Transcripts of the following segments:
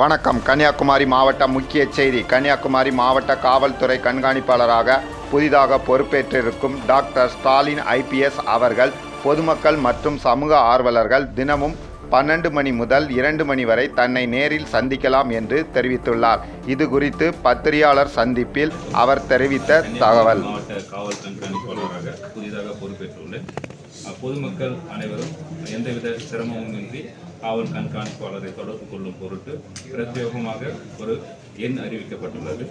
வணக்கம். கன்னியாகுமரி மாவட்ட முக்கிய செய்தி. கன்னியாகுமரி மாவட்ட காவல்துறை கண்காணிப்பாளராக புதிதாக பொறுப்பேற்றிருக்கும் டாக்டர் ஸ்டாலின் ஐபிஎஸ் அவர்கள் பொதுமக்கள் மற்றும் சமூக ஆர்வலர்கள் தினமும் பன்னெண்டு மணி முதல் இரண்டு மணி வரை தன்னை நேரில் சந்திக்கலாம் என்று தெரிவித்துள்ளார். இது குறித்து பத்திரிகையாளர் சந்திப்பில் அவர் தெரிவித்த தகவல். மாவட்ட காவல் கண்காணிப்பாளராக புதிதாக பொறுப்பேற்றுள்ளேன் பொதுமக்கள் அனைவரும் எந்தவித சிரமமுமின்றி காவல் கண்காணிப்பாளரை தொடர்பு கொள்ளும் பொருட்டு பிரத்யேகமாக ஒரு எண் அறிவிக்கப்பட்டுள்ளது.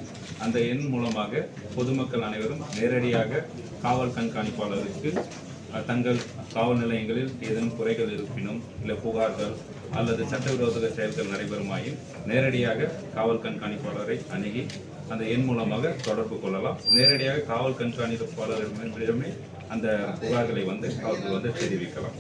அந்த எண் மூலமாக பொதுமக்கள் அனைவரும் நேரடியாக காவல் கண்காணிப்பாளருக்கு தங்கள் காவல் நிலையங்களில் ஏதேனும் குறைகள் இருப்பினும் இல்லை புகார்கள் அல்லது சட்டவிரோத செயல்கள் நடைபெறுமாயின் நேரடியாக காவல் கண்காணிப்பாளரை அணுகி அந்த எண் மூலமாக தொடர்பு கொள்ளலாம். நேரடியாக காவல் கண்காணிப்பாளரிடமே அந்த புகார்களை வந்து அவர்கள் வந்து தெரிவிக்கலாம்.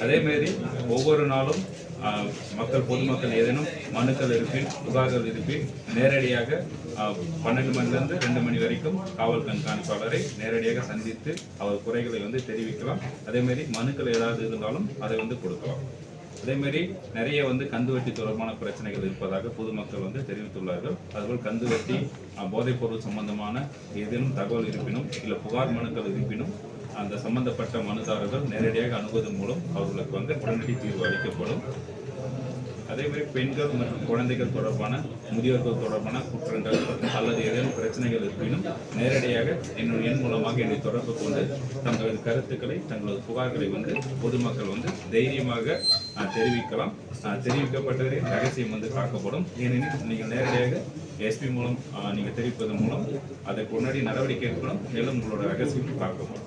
அதேமாரி ஒவ்வொரு நாளும் ஆஹ், மக்கள் பொதுமக்கள் ஏதேனும் மனுக்கள் இருப்பின் புகார்கள் இருப்பின் நேரடியாக ஆஹ், பன்னெண்டு மணிலேருந்து ரெண்டு மணி வரைக்கும் காவல் கண்காணிப்பாளரை நேரடியாக சந்தித்து அவர் குறைகளை வந்து தெரிவிக்கலாம். அதேமாரி மனுக்கள் ஏதாவது இருந்தாலும் அதை வந்து கொடுக்கலாம். அதேமாரி நிறைய வந்து கந்துவட்டி தொடர்பான பிரச்சனைகள் இருப்பதாக பொதுமக்கள் வந்து தெரிவித்துள்ளார்கள். அதுபோல் கந்துவட்டி அஹ், போதைப்பொருள் சம்பந்தமான ஏதேனும் தகவல் இருப்பினும் இல்லை புகார் மனுக்கள் இருப்பினும் அந்த சம்பந்தப்பட்ட மனுதாரர்கள் நேரடியாக அணுகுவதன் மூலம் அவர்களுக்கு வந்து உடனடி தீர்வு அளிக்கப்படும். அதேமாதிரி பெண்கள் மற்றும் குழந்தைகள் தொடர்பான முதியோர்கள் தொடர்பான குற்றங்கள் அல்லது ஏதேனும் பிரச்சனைகள் இருப்பினும் நேரடியாக என்னுடைய எண் மூலமாக என்னை தொடர்பு கொண்டு தங்களது கருத்துக்களை தங்களது புகார்களை வந்து பொதுமக்கள் வந்து தைரியமாக தெரிவிக்கலாம். தெரிவிக்கப்பட்டதே ரகசியம் வந்து காக்கப்படும் ஏனெனில் நீங்கள் நேரடியாக எஸ்பி மூலம் நீங்கள் தெரிவிப்பதன் மூலம் அதற்கு உடனடி நடவடிக்கை எடுக்கணும். மேலும் உங்களோட ரகசியம் காக்கப்படும்